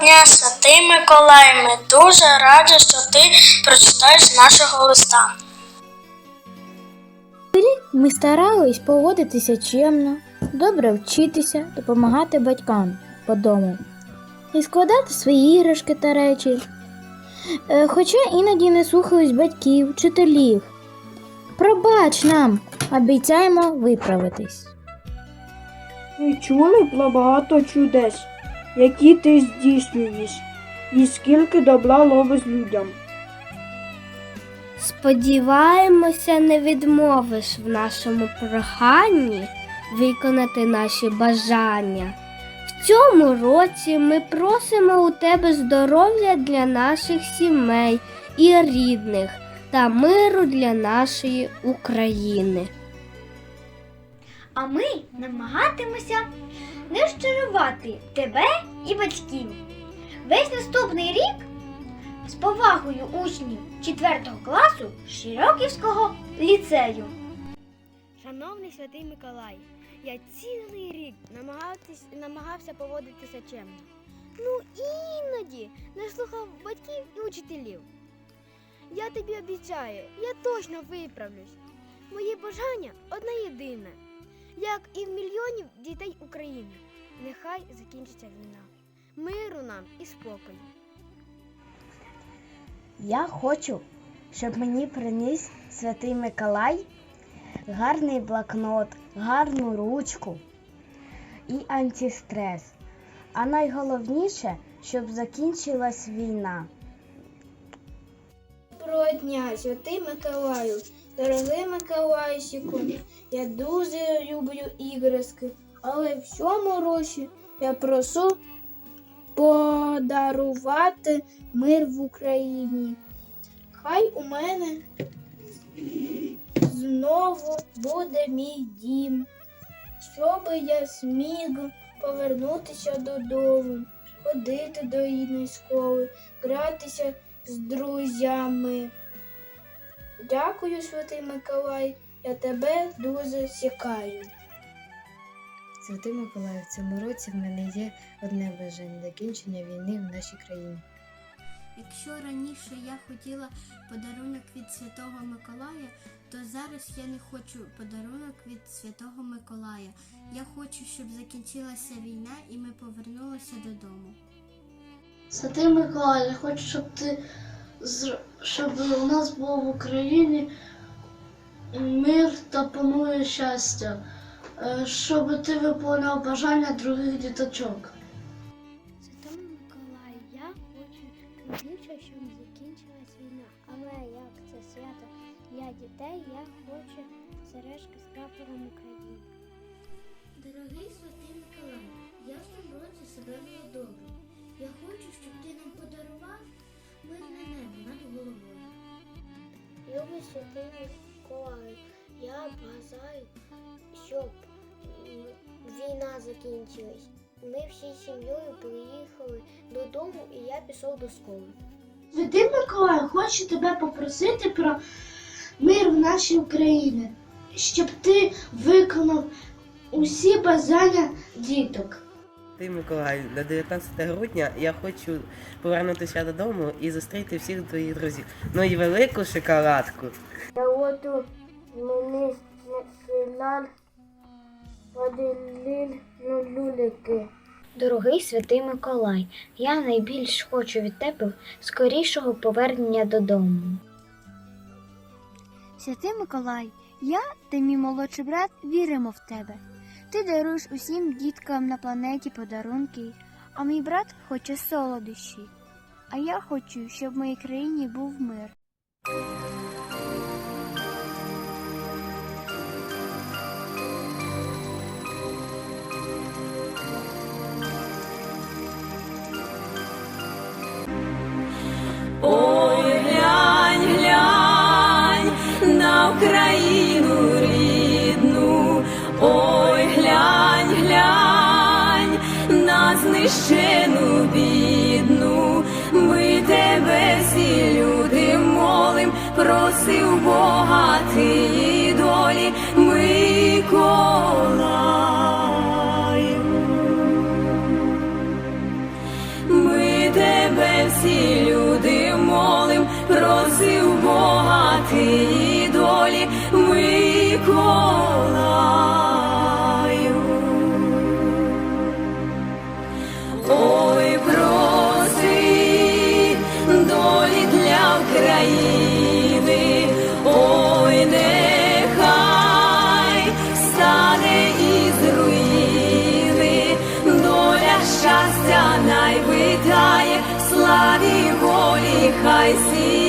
дня, святий Миколай. Ми дуже раді, що ти прочитаєш нашого листа. Ми старались поводитися чемно, добре вчитися, допомагати батькам по дому і складати свої іграшки та речі. Е, Хоча іноді не слухались батьків, вчителів. Пробач нам, обіцяємо виправитись. Ми чули про багато чудес, які ти здійснюєш, і скільки добра робиш людям. Сподіваємося, не відмовиш в нашому проханні виконати наші бажання. В цьому році ми просимо у тебе здоров'я для наших сімей і рідних та миру для нашої України. А ми намагатимося не розчарувати тебе і батьків. Весь наступний рік з повагою учнів 4 класу Широківського ліцею. Шановний святий Миколай, я цілий рік намагався поводитися чемно. Ну іноді не слухав батьків і учителів. Я тобі обіцяю, я точно виправлюсь. Моє бажання одне єдине, як і в мільйонів дітей України. Нехай закінчиться війна. Миру нам і спокою. Я хочу, щоб мені приніс святий Миколай гарний блокнот, гарну ручку і антистрес. А найголовніше, щоб закінчилась війна. Доброго дня, святий Миколаю. Дорогий Миколайчику, я дуже люблю іграшки, але в цьому році я прошу подарувати мир в Україні. Хай у мене знову буде мій дім, щоб я зміг повернутися додому, ходити до рідної школи, гратися з друзями. Дякую, святий Миколай, я тебе дуже чекаю. Святий Миколай, в цьому році в мене є одне бажання закінчення війни в нашій країні. Якщо раніше я хотіла подарунок від Святого Миколая, то зараз я не хочу подарунок від Святого Миколая. Я хочу, щоб закінчилася війна і ми повернулися додому. Святий Миколай, я хочу, щоб ти щоб у нас було в Україні мир та панує щастя, е, щоб ти виконав бажання других діточок. Святому Миколаю, я хочу найбільше, щоб закінчилась війна. Але як це свято для дітей, я хочу сережки з прапором України. Дорогий святий Миколай, я в цьому році себе вела добре. Я хочу, щоб ти нам подарував мирне над головою. Любий святий Миколаю, я бажаю, щоб війна закінчилась. Ми всією сім'єю приїхали додому і я пішов до школи. Святий Миколай, хочу тебе попросити про мир в нашій Україні, щоб ти виконав усі бажання діток. Ти, Миколай, на 19 грудня я хочу повернутися додому і зустріти всіх твоїх друзів. Ну і велику шоколадку. Я хочу мені селян поділили люлики. Дорогий святий Миколай, я найбільш хочу від тебе скорішого повернення додому. Святий Миколай, я та мій молодший брат віримо в тебе. Ти даруєш усім діткам на планеті подарунки, а мій брат хоче солодощі. А я хочу, щоб в моїй країні був мир. нещену бідну, ми тебе всі люди молим, просив Бога тієї долі, Миколаю. ми тебе всі люди молим, просив Бога тієї долі, Миколаю. Волі хай